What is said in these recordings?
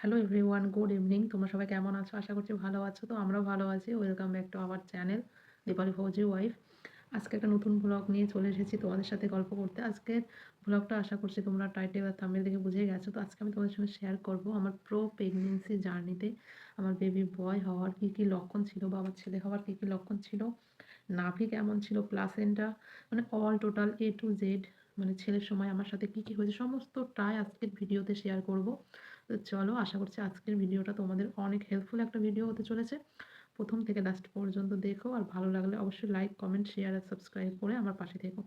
Hello everyone good evening তোমরা সবাই কেমন আছো? আশা করছি ভালো আছো তো আমরাও ভালো আছি। Welcome back to our channel Dipali Fauji wife আজকে একটা নতুন ব্লগ নিয়ে চলে এসেছি তোমাদের সাথে গল্প করতে। আজকের ব্লগটা আশা করছি তোমরা টাইটেল আর থামেল দেখে বুঝে গেছো। তো আজকে আমি তোমাদের সঙ্গে শেয়ার করব আমার প্রো প্রেগনেন্সি জার্নিতে আমার বেবি বয় হওয়ার কী কী লক্ষণ ছিল বা আমার ছেলে হওয়ার কী কী লক্ষণ ছিল নাভি কেমন ছিল প্লাসেন্টা মানে all total A to Z মানে ছেলের সময় আমার সাথে কী কী হয়েছে, সমস্তটাই আজকের ভিডিওতে শেয়ার করব। তো চলো আশা করছি আজকের ভিডিওটা তোমাদের অনেক হেল্পফুল একটা ভিডিও হতে চলেছে। প্রথম থেকে লাস্ট পর্যন্ত দেখো আর ভালো লাগলে অবশ্যই লাইক কমেন্ট শেয়ার আর সাবস্ক্রাইব করে আমার পাশে থেকো।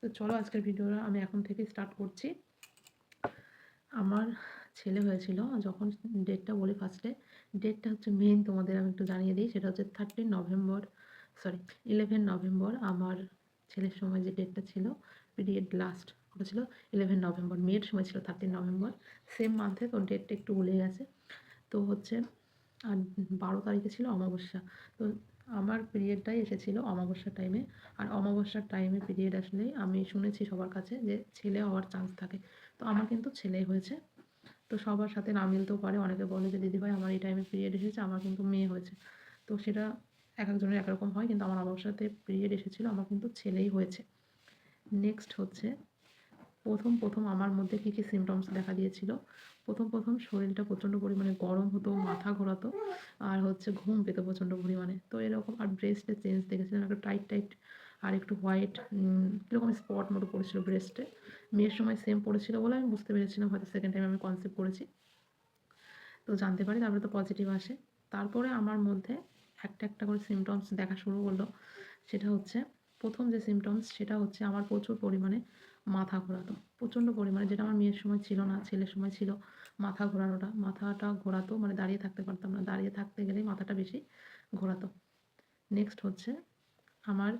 তো চলো আজকের ভিডিওটা আমি এখন থেকে স্টার্ট করছি। আমার ছেলে হয়েছিল যখন ডেটটা বলি ফার্স্টে ডেটটা হচ্ছে মেন তোমাদের আমি একটু জানিয়ে দিই, সেটা হচ্ছে thirteen November sorry eleven November আমার ছেলের সময় যে ডেটটা ছিল পিরিয়ড লাস্ট ছিল ইলেভেন নভেম্বর মেয়ের সময় ছিল থার্টিন নভেম্বর সেম মান্থে তো ডেটটা একটু ভুলে গেছে। তো হচ্ছে, আর বারো তারিখে ছিল অমাবস্যা। তো আমার পিরিয়ডটাই এসেছিল অমাবস্যার টাইমে আর অমাবস্যার টাইমে পিরিয়ড আসলে আমি শুনেছি সবার কাছে যে ছেলে হওয়ার চান্স থাকে। তো আমার কিন্তু ছেলে হয়েছে। তো সবার সাথে না মিলতেও পারে। অনেকে বলে যে দিদিভাই আমার এই টাইমে পিরিয়ড এসেছে, আমার কিন্তু মেয়ে হয়েছে। তো সেটা এক একজনের একরকম হয়, কিন্তু আমার অমাবস্যাতে পিরিয়ড এসেছিল, আমার কিন্তু ছেলেই হয়েছে। নেক্সট হচ্ছে প্রথম প্রথম আমার মধ্যে কী কী সিমটমস দেখা দিয়েছিল? প্রথম প্রথম শরীরটা প্রচণ্ড পরিমাণে গরম হতো, মাথা ঘোরাতো, আর হচ্ছে ঘুম পেতো প্রচণ্ড পরিমাণে। তো এরকম আর ব্রেস্টে চেঞ্জ দেখেছিলাম, একটু টাইট টাইট আর একটু হোয়াইট কীরকম স্পট মতো পড়েছিল ব্রেস্টে মেয়ের সময় সেম পড়েছিল বলে আমি বুঝতে পেরেছিলাম হয়তো সেকেন্ড টাইম আমি কনসেপ্ট করেছি। তো জানতে পারি, তারপরে তো পজিটিভ আসে। তারপরে আমার মধ্যে একটা একটা করে সিমটমস দেখা শুরু করল। সেটা হচ্ছে, প্রথম যে সিমটমস সেটা হচ্ছে আমার প্রচুর পরিমাণে মাথা ঘোরাতো। প্রচণ্ড পরিমাণে, যেটা আমার মেয়ের সময় ছিল না, ছেলের সময় ছিল, মাথা ঘোরানোটা। মাথাটা ঘোরাতো মানে দাঁড়িয়ে থাকতে পারতাম না। দাঁড়িয়ে থাকতে গেলেই মাথাটা বেশি ঘোরাতো। নেক্সট হচ্ছে আমার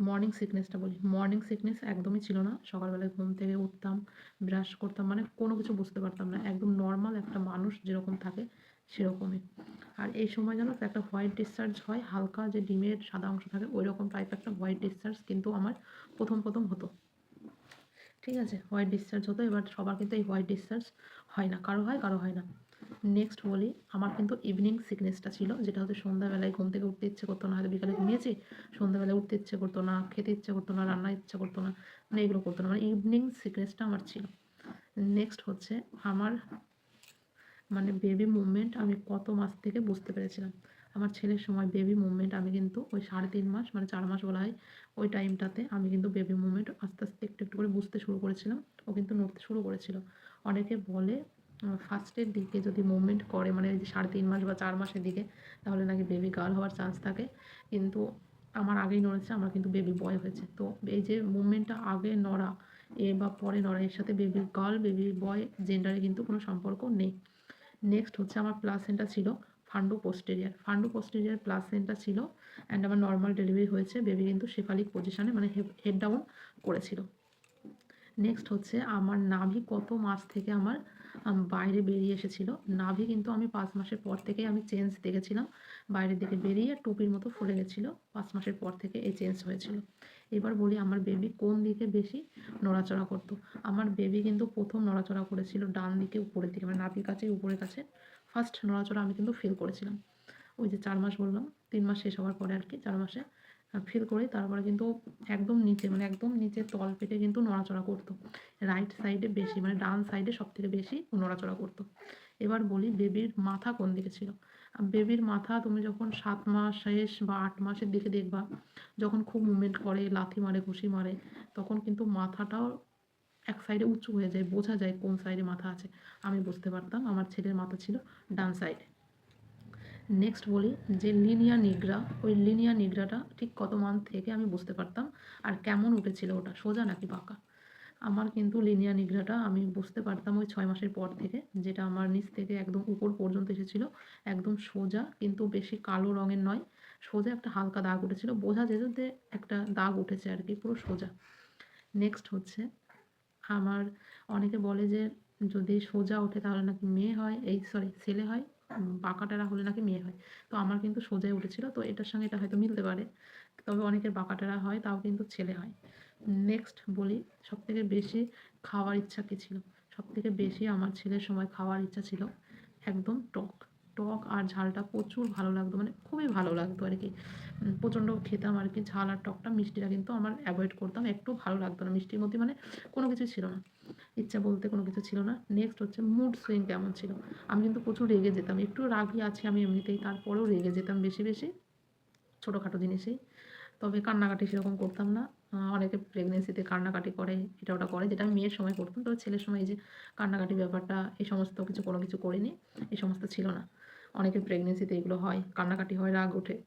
মর্নিং সিকনেসটা বলি। মর্নিং সিকনেস একদমই ছিল না। সকালবেলায় ঘুম থেকে উঠতাম ব্রাশ করতাম মানে কোনো কিছু বুঝতে পারতাম না। একদম নর্মাল একটা মানুষ যেরকম থাকে, সেরকমই। আর এই সময় যেন একটা হোয়াইট ডিসচার্জ হয়, হালকা যে ডিমের সাদা অংশ থাকে ওই রকম টাইপ একটা হোয়াইট ডিসচার্জ কিন্তু আমার প্রথম প্রথম হতো। ঠিক আছে হোয়াইট ডিসচার্জ হতো, এবার সবার কিন্তু এই হোয়াইট ডিসচার্জ হয় না, কারও হয় কারও হয় না। নেক্সট বলি, আমার কিন্তু ইভিনিং সিকনেসটা ছিল, যেটা হচ্ছে সন্ধ্যাবেলায় ঘুম থেকে উঠতে ইচ্ছে করতো না, হয়তো বিকালে ঘুমিয়েছি, সন্ধ্যাবেলায় উঠতে ইচ্ছে করতো না, খেতে ইচ্ছে করতো না রান্না ইচ্ছে করতো না মানে এগুলো করতো না মানে ইভিনিং সিকনেসটা আমার ছিল। নেক্সট হচ্ছে, আমার মানে বেবি মুভমেন্ট আমি কত মাস থেকে বুঝতে পেরেছিলাম। আমার ছেলের সময় বেবি মুভমেন্ট আমি কিন্তু ওই সাড়ে তিন মাস মানে চার মাস বলা হয়, ওই টাইমটাতে আমি কিন্তু বেবি মুভমেন্ট আস্তে আস্তে একটু একটু করে বুঝতে শুরু করেছিলাম। ও কিন্তু নড়তে শুরু করেছিল। অনেকে বলে ফার্স্টের দিকে যদি মুভমেন্ট করে মানে সাড়ে তিন মাস বা চার মাসের দিকে, তাহলে নাকি বেবি গার্ল হওয়ার চান্স থাকে। কিন্তু আমার আগেই নড়েছে, আমার কিন্তু বেবি বয় হয়েছে। তো এই যে মুভমেন্টটা আগে নড়া, এ বা পরে নড়া, এর সাথে বেবি গার্ল বেবি বয় জেন্ডারে কিন্তু কোনো সম্পর্ক নেই। নেক্সট হচ্ছে আমার প্লাসেন্টা ছিল fundal posterior fundal posterior placenta ছিল অ্যান্ড আমার নর্মাল ডেলিভারি হয়েছে। বেবি কিন্তু শেফালিক পজিশানে মানে হেড ডাউন করেছিল। নেক্সট হচ্ছে আমার নাভি কত মাস থেকে আমার বাইরে বেরিয়ে এসেছিল। নাভি কিন্তু আমি পাঁচ মাসের পর থেকেই আমি চেঞ্জ দেখেছিলাম। বাইরের দিকে বেরিয়ে টুপির মতো ফুলে গেছিল। পাঁচ মাসের পর থেকে এই চেঞ্জ হয়েছিল। এবার বলি, আমার বেবি কোন দিকে বেশি নড়াচড়া করতো? আমার বেবি কিন্তু প্রথম নড়াচড়া করেছিল ডান দিকে, উপরের দিকে মানে নাভির কাছে, উপরের কাছে। ফার্স্ট নড়াচড়া আমি কিন্তু ফিল করেছিলাম। ওই যে চার মাস বললাম, তিন মাস শেষ হওয়ার পরে আর কি, চার মাসে। ফিল করে। তারপরে কিন্তু একদম নিচে মানে একদম নিচে তল পেটে কিন্তু নড়াচড়া করতো। রাইট সাইডে বেশি মানে ডান সাইডে সব থেকে বেশি নড়াচড়া করতো। এবার বলি বেবির মাথা কোন দিকে ছিল? বেবির মাথা তুমি যখন সাত মাস শেষ বা আট মাসের দিকে দেখবা, যখন খুব মুভমেন্ট করে, লাথি মারে, ঘুষি মারে, তখন কিন্তু মাথাটাও এক সাইডে উঁচু হয়ে যায়। বোঝা যায় কোন সাইডে মাথা আছে। আমি বুঝতে পারতাম, আমার ছেলের মাথা ছিল ডান সাইডে নেক্সট বলি যে লিনিয়া নিগ্রা, ওই লিনিয়া নিগ্রাটা ঠিক কত মান্থ থেকে আমি বুঝতে পারতাম আর কেমন উঠেছিল ওটা, সোজা নাকি বাঁকা? আমার কিন্তু লিনিয়া নিগ্রাটা আমি বুঝতে পারতাম ওই ছয় মাসের পর থেকে, যেটা আমার নিচ থেকে একদম উপর পর্যন্ত এসেছিল, একদম সোজা কিন্তু বেশি কালো রঙের নয়, সোজা একটা হালকা দাগ উঠেছিল, বোঝা যেত যে একটা দাগ উঠেছে আর কি, পুরো সোজা। নেক্সট হচ্ছে আমার, অনেকে বলে যে যদি সোজা ওঠে তাহলে নাকি মেয়ে হয়, এই সরি ছেলে হয় বাঁকাটারা হলে নাকি মেয়ে হয়। তো আমার কিন্তু সোজাই উঠেছিল, তো এটার সঙ্গে এটা হয়তো মিলতে পারে। তবে অনেকের বাঁকাটেরা হয়, তাও কিন্তু ছেলে হয়। নেক্সট বলি সব থেকে বেশি খাওয়ার ইচ্ছা কী ছিল? সব থেকে বেশি আমার ছেলের সময় খাওয়ার ইচ্ছা ছিল একদম টক। টক আর ঝালটা প্রচুর ভালো লাগতো মানে খুবই ভালো লাগতো আর কি। প্রচণ্ড খেতাম আর কি, ঝাল আর টকটা মিষ্টিটা কিন্তু আমার অ্যাভয়েড করতাম, একটু ভালো লাগতো না। মিষ্টির মধ্যে মানে কোনো কিছু ছিল না, ইচ্ছা বলতে কোনো কিছু ছিল না। নেক্সট হচ্ছে মুড সুইং কেমন ছিল। আমি কিন্তু প্রচুর রেগে যেতাম, একটু রাগই আছি আমি এমনিতেই, তারপরেও রেগে যেতাম বেশি বেশি, ছোটোখাটো জিনিসেই। তবে কান্নাকাটি সেরকম করতাম না। অনেকে প্রেগনেন্সিতে কান্নাকাটি করে, এটা ওটা করে, যেটা আমি মেয়ের সময় করতাম। তবে ছেলের সময় এই যে কান্নাকাটি ব্যাপারটা, এই সমস্ত কিছু কোনো কিছু করিনি, এই সমস্ত ছিল না। অনেকের প্রেগনেন্সিতে এগুলো হয়, কান্নাকাটি হয়, রাগ ওঠে।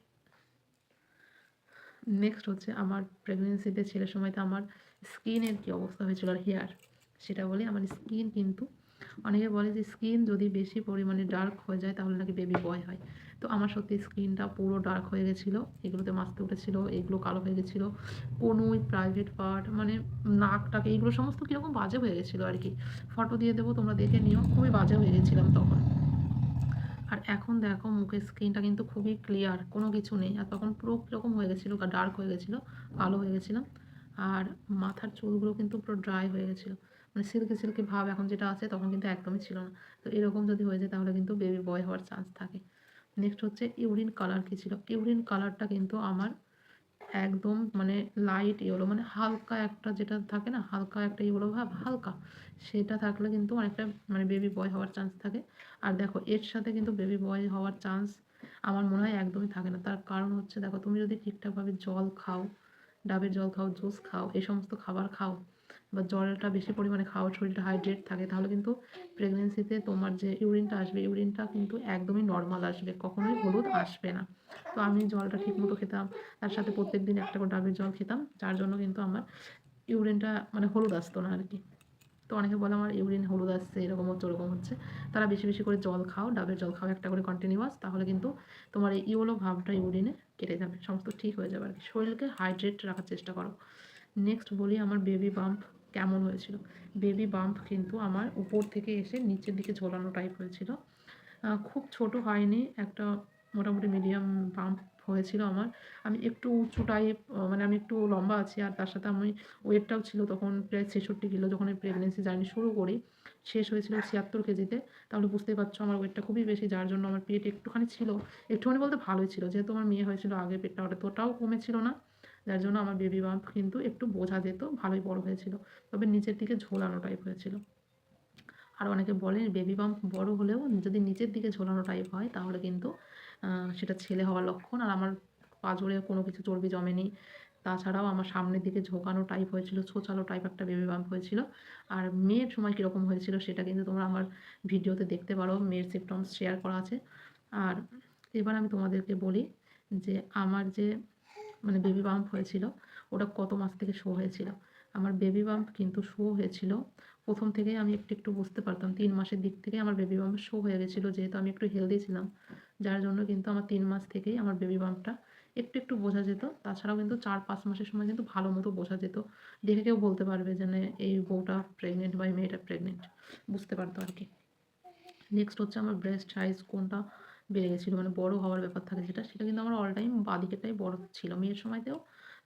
নেক্সট হচ্ছে আমার প্রেগনেন্সিতে ছেলের সময়তে আমার স্কিনের কী অবস্থা হয়েছিল আর হেয়ার সেটা বলি। আমার স্কিন কিন্তু, অনেকে বলে যে স্কিন যদি বেশি পরিমাণে ডার্ক হয়ে যায় তাহলে নাকি বেবি বয় হয়। তো আমার সত্যি স্কিনটা পুরো ডার্ক হয়ে গেছিল, এগুলোতে মাস্তে উঠেছিলো, এগুলো কালো হয়ে গেছিল, কোনোই প্রাইভেট পার্ট মানে নাকটাকে এইগুলো সমস্ত কীরকম বাজে হয়ে গেছিল আর কি। ফটো দিয়ে দেবো, তোমরা দেখে নিও, খুবই বাজে হয়ে গেছিলাম তখন। এখন দেখো মুখের স্ক্রিনটা কিন্তু খুবই ক্লিয়ার কোনো কিছু নেই। আর তখন পুরো কীরকম হয়ে গেছিল ডার্ক হয়ে গেছিল, কালো হয়ে গেছিলাম আর মাথার চুলগুলো কিন্তু পুরো ড্রাই হয়ে গেছিল। মানে সিল্কি সিল্কি ভাব এখন যেটা আছে তখন কিন্তু একদমই ছিল না। তো এরকম যদি হয়ে যায় তাহলে কিন্তু বেবি বয় হওয়ার চান্স থাকে। নেক্সট হচ্ছে ইউরিন কালার কী ছিল? ইউরিন কালারটা কিন্তু আমার একদম মানে লাইট ইয়েলো মানে হালকা একটা যেটা থাকে না, হালকা একটা ইয়েলো ভাব, হালকা, সেটা থাকলে কিন্তু অনেকটা মানে বেবি বয় হওয়ার চান্স থাকে। আর দেখো, এর সাথে কিন্তু বেবি বয় হওয়ার চান্স আমার মনে হয় একদমই থাকে না। তার কারণ হচ্ছে, দেখো, তুমি যদি ঠিকঠাকভাবে জল খাও, ডাবের জল খাও জুস খাও, এই সমস্ত খাবার খাও বা জলটা বেশি পরিমাণে খাও শরীরটা হাইড্রেট থাকে, তাহলে কিন্তু প্রেগনেন্সিতে তোমার যে ইউরিনটা আসবে ইউরিনটা কিন্তু একদমই নর্মাল আসবে, কখনোই হলুদ আসবে না। তো আমি জলটা ঠিকমতো খেতাম, তার সাথে প্রত্যেক দিন একটা করে ডাবের জল খেতাম, যার জন্য কিন্তু আমার ইউরিনটা মানে হলুদ আসতো না আর কি তো অনেকে বলে আমার ইউরিন হলুদ আসছে, এরকম হচ্ছে, ওরকম হচ্ছে। তারা বেশি বেশি করে জল খাও, ডাবের জল খাও, একটা করে কন্টিনিউয়াস তাহলে কিন্তু তোমার এই ইউলো ভাবটা ইউরিনে কেটে যাবে, সমস্ত ঠিক হয়ে যাবে আর কি শরীরকে হাইড্রেট রাখার চেষ্টা করো। নেক্সট বলি আমার বেবি বাম্প কেমন হয়েছিল? বেবি বাম্প কিন্তু আমার উপর থেকে এসে নিচের দিকে ঝোলানো টাইপ হয়েছিল। খুব ছোট হয়নি, একটা মোটামুটি মিডিয়াম বাম্প হয়েছিল আমার। আমি একটু উঁচু টাইপ মানে আমি একটু লম্বা আছি আর তার সাথে আমি ওয়েটটাও ছিল তখন প্রায় ছেষট্টি কিলো যখন আমি প্রেগনেন্সি জার্নি শুরু করি, শেষ হয়েছিল ছিয়াত্তর কেজিতে। তাহলে বুঝতেই পারছ আমার ওয়েটটা খুবই বেশি, যার জন্য আমার পেট একটুখানি ছিল। একটুখানি বলতে ভালোই ছিল, যেহেতু আমার মেয়ে হয়েছিল আগে, পেটটা অতটাও কমেছিল না। যার জন্য আমার বেবি বাম্প কিন্তু একটু বোঝা যেত, ভালোই বড় হয়েছিল। তবে নিচের দিকে ঝোলানো টাইপ হয়েছিল। আর অনেকে বলে বেবি বাম্প বড় হলেও যদি নিচের দিকে ঝোলানো টাইপ হয়, তাহলে কিন্তু সেটা ছেলে হওয়ার লক্ষণ। আর আমার পাঁজরে কোনো কিছু চর্বি জমেনি। তাছাড়াও আমার সামনের দিকে ঝোঁকানো টাইপ হয়েছিল, ছোচালো টাইপ একটা বেবি বাম্প হয়েছিল। আর মেয়ের সময় কীরকম হয়েছিল সেটা কিন্তু তোমরা আমার ভিডিওতে দেখতে পারো, মেয়ের সিমটমস শেয়ার করা আছে। আর এবার আমি তোমাদেরকে বলি যে, আমার যে মানে বেবি বাম্প হয়েছিল, ওটা কত মাস থেকে শো হয়েছিল? আমার বেবি বাম্প কিন্তু শো হয়েছিল, প্রথম থেকেই আমি একটু একটু বুঝতে পারতাম, তিন মাসের দিক থেকে আমার বেবি বাম্প শো হয়ে গেছিল, যেহেতু আমি একটু হেলদি ছিলাম, যার জন্য কিন্তু আমার তিন মাস থেকেই আমার বেবি বাম্পটা একটু একটু বোঝা যেত। তাছাড়াও কিন্তু চার, পাঁচ মাসের সময় কিন্তু ভালো মতো বোঝা যেত। দেখে কেউ বলতে পারবে যে এই বউটা প্রেগনেন্ট বা এই মেয়েটা প্রেগনেন্ট বুঝতে পারতো আর কি। নেক্সট হচ্ছে আমার ব্রেস্ট সাইজ কোনটা বেড়ে গেছিল। মানে বড় হওয়ার ব্যাপার থাকে যেটা, সেটা কিন্তু আমার অল টাইম বাদিকেটাই বড় ছিল। মেয়ের সময়তেও,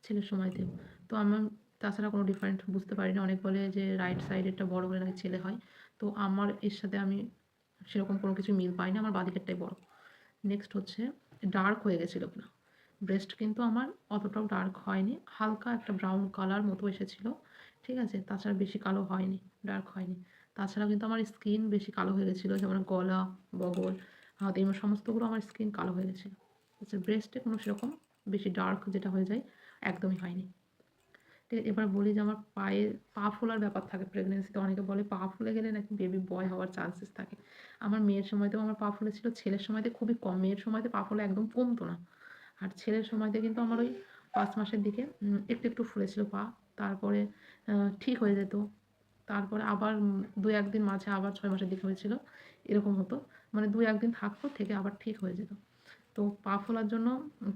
ছেলের সময়তেও। তো আমার, তাছাড়া কোনো ডিফারেন্ট বুঝতে পারি না অনেক বলে যে রাইট সাইডেরটা বড় হলে নাকি ছেলে হয়। তো আমার, এর সাথে আমি সেরকম কোনো কিছু মিল পাই না আমার বাদিকেরটাই বড়। নেক্সট হচ্ছে ডার্ক হয়ে গেছিল কিনা। ব্রেস্ট কিন্তু আমার অতটাও ডার্ক হয়নি। হালকা একটা ব্রাউন কালার মতো এসেছিল। ঠিক আছে? তাছাড়া বেশি কালো হয়নি ডার্ক হয়নি। তাছাড়া কিন্তু আমার স্কিন বেশি কালো হয়ে গেছিল। যেমন গলা, বগল হাত এই সমস্তগুলো আমার স্কিন কালো হয়ে গেছে। আচ্ছা ব্রেস্টে কোনো সেরকম বেশি ডার্ক যেটা হয়ে যায়, একদমই হয়নি। ঠিক আছে, এবার বলি যে আমার পায়ে পা ফোলার ব্যাপার থাকে প্রেগনেন্সিতে অনেকে বলে পা ফুলে গেলে নাকি বেবি বয় হওয়ার চান্সেস থাকে। আমার মেয়ের সময়তেও আমার পা ফুলেছিল, ছেলের সময়তে খুবই কম। মেয়ের সময়তে পা ফোলা একদম কমতো না। আর ছেলের সময়তে কিন্তু আমার ওই পাঁচ মাসের দিকে একটু একটু ফুলেছিল পা। তারপরে ঠিক হয়ে যেত। তারপরে আবার দু একদিন মাঝে আবার ছয় মাসের দিকে হয়েছিল, এরকম হতো। মানে দু একদিন থাকতো, থেকে আবার ঠিক হয়ে যেত। তো পা ফোলার জন্য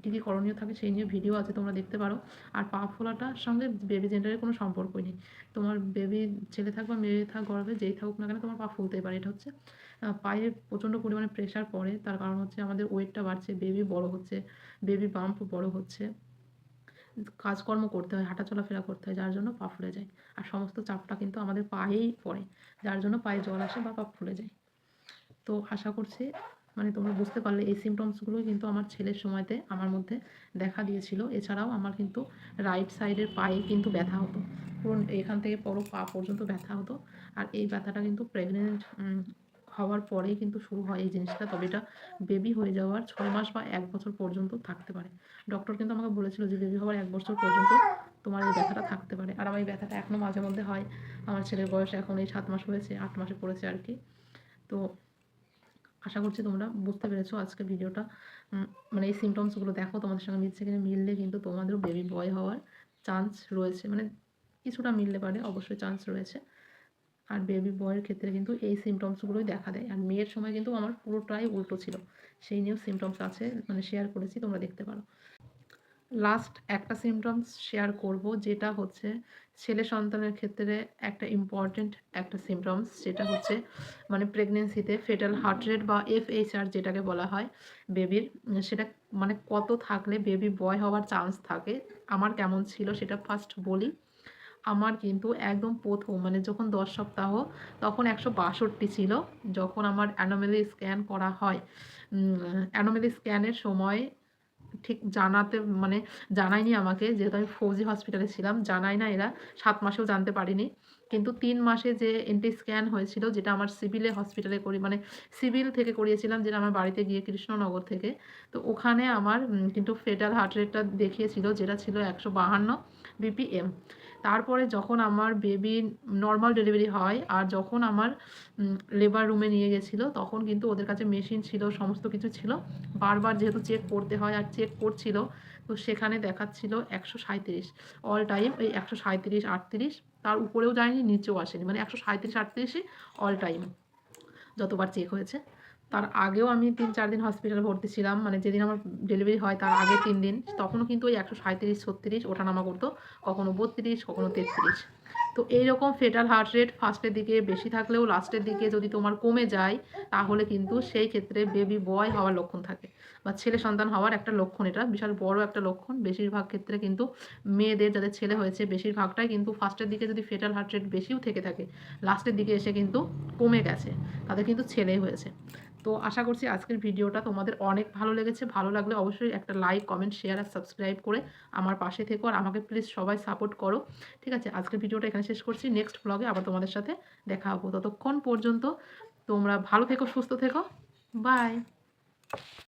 কী কী করণীয় থাকে সেই নিয়ে ভিডিও আছে, তোমরা দেখতে পারো। আর পা ফোলাটার সঙ্গে বেবি জেন্ডারের কোনো সম্পর্কই নেই। তোমার বেবি ছেলে থাক বা মেয়ে থাক গর্ভে যেই থাকুক না কেন তোমার পা ফুলতেই পারে। এটা হচ্ছে পায়ে প্রচণ্ড পরিমাণে প্রেশার পড়ে। তার কারণ হচ্ছে আমাদের ওয়েটটা বাড়ছে বেবি বড় হচ্ছে বেবি বাম্প বড় হচ্ছে। কাজকর্ম করতে হয় হাঁটা চলাফেরা করতে হয়, যার জন্য পা ফুলে যায়। আর সমস্ত চাপটা কিন্তু আমাদের পায়েই পড়ে, যার জন্য পায়ে জল আসে বা পা ফুলে যায়। তো আশা করছি মানে তোমরা বুঝতে পারলে, এই সিমটমসগুলো কিন্তু আমার ছেলের সময়তে আমার মধ্যে দেখা দিয়েছিল। এছাড়াও আমার কিন্তু রাইট সাইডের পায়ে কিন্তু ব্যথা হতো। পুরো এখান থেকে পুরো পা পর্যন্ত ব্যথা হতো। আর এই ব্যথাটা কিন্তু প্রেগনেন্ট হওয়ার পরেই কিন্তু শুরু হয় এই জিনিসটা। তবে এটা বেবি হয়ে যাওয়ার ছয় মাস বা এক বছর পর্যন্ত থাকতে পারে। ডক্টর কিন্তু আমাকে বলেছিল যে বেবি হওয়ার এক বছর পর্যন্ত তোমার এই ব্যথাটা থাকতে পারে। আর আমার এই ব্যথাটা এখনও মাঝে মধ্যে হয়। আমার ছেলের বয়স এখন এই সাত মাস হয়েছে, আট মাসে পড়েছে আর কি। তো আশা করছি তোমরা বুঝতে পেরেছ আজকে ভিডিওটা। মানে এই সিমটমসগুলো দেখো, তোমাদের সঙ্গে মিলছে কিনা মিললে কিন্তু তোমাদেরও বেবি বয় হওয়ার চান্স রয়েছে। মানে কিছুটা মিললে পারে, অবশ্যই চান্স রয়েছে। আর বেবি বয়ের ক্ষেত্রে কিন্তু এই সিমটমসগুলোই দেখা দেয়। আর মেয়ের সময় কিন্তু আমার পুরোটাই উল্টো ছিল। সেই নিয়েও সিমটমস আছে মানে শেয়ার করেছি, তোমরা দেখতে পারো। লাস্ট একটা সিমটমস শেয়ার করব, যেটা হচ্ছে ছেলে সন্তানের ক্ষেত্রে একটা ইম্পর্ট্যান্ট একটা সিমটমস যেটা হচ্ছে মানে প্রেগনেন্সিতে ফেটাল হার্ট রেট বা এফএইচআর যেটাকে বলা হয় বেবির সেটা মানে কত থাকলে বেবি বয় হওয়ার চান্স থাকে, আমার কেমন ছিল সেটা ফার্স্ট বলি। আমার কিন্তু একদম প্রথম মানে যখন দশ সপ্তাহ, তখন একশো বাষট্টি ছিল, যখন আমার অ্যানোমেলি স্ক্যান করা হয়। অ্যানোমেলি স্ক্যানের সময় ঠিক জানাতে মানে জানায়নি আমাকে, যেহেতু আমি ফৌজি হসপিটালে ছিলাম জানাই না এরা, সাত মাসেও জানতে পারিনি। কিন্তু তিন মাসে যে এন্টি স্ক্যান হয়েছিল, যেটা আমার সিভিলে হসপিটালে করি মানে সিভিল থেকে করিয়েছিলাম, যেটা আমার বাড়িতে গিয়ে কৃষ্ণনগর থেকে। তো ওখানে আমার কিন্তু ফেটাল হার্ট রেটটা দেখিয়েছিল, যেটা ছিল একশো বাহান্ন বিপিএম তারপরে যখন আমার বেবি নর্মাল ডেলিভারি হয়, আর যখন আমার লেবার রুমে নিয়ে গেছিল, তখন কিন্তু ওদের কাছে মেশিন ছিল, সমস্ত কিছু ছিল। বারবার যেহেতু চেক করতে হয়, আর চেক করছিল, তো সেখানে দেখাচ্ছিল একশো সাঁইত্রিশ। অল টাইম এই একশো সাঁইত্রিশ, আটত্রিশ তার উপরেও যায়নি, নিচেও আসেনি। মানে একশো সাঁত্রিশ আটত্রিশই অল টাইম যতবার চেক হয়েছে। তার আগেও আমি তিন চার দিন হসপিটালে ভর্তি ছিলাম। মানে যেদিন আমার ডেলিভারি হয় তার আগে তিন দিন। তখনও কিন্তু ওই একশো সাঁত্রিশ ছত্রিশ ওঠানামা করতো। কখনো বত্রিশ, কখনো তেত্রিশ। তো এইরকম ফেটাল হার্ট রেট ফার্স্টের দিকে বেশি থাকলেও লাস্টের দিকে যদি তোমার কমে যায়, তাহলে কিন্তু সেই ক্ষেত্রে বেবি বয় হওয়ার লক্ষণ থাকে বা ছেলে সন্তান হওয়ার একটা লক্ষণ। এটা বিশাল বড় একটা লক্ষণ। বেশিরভাগ ক্ষেত্রে কিন্তু মেয়েদের যাদের ছেলে হয়েছে, বেশিরভাগটাই কিন্তু ফার্স্টের দিকে যদি ফেটাল হার্ট রেট বেশিও থেকে থাকে লাস্টের দিকে এসে কিন্তু কমে গেছে, তাদের কিন্তু ছেলেই হয়েছে। তো আশা করছি আজকের ভিডিওটা তোমাদের অনেক ভালো লেগেছে। ভালো লাগলে অবশ্যই একটা লাইক কমেন্ট শেয়ার আর সাবস্ক্রাইব করে আমার পাশে থেকো আর আমাকে প্লিজ সবাই সাপোর্ট করো। ঠিক আছে, আজকের ভিডিওটা এখানে শেষ করছি। নেক্সট ব্লগে আবার তোমাদের সাথে দেখা হব। ততক্ষণ পর্যন্ত তোমরা ভালো থেকো, সুস্থ থেকো। বাই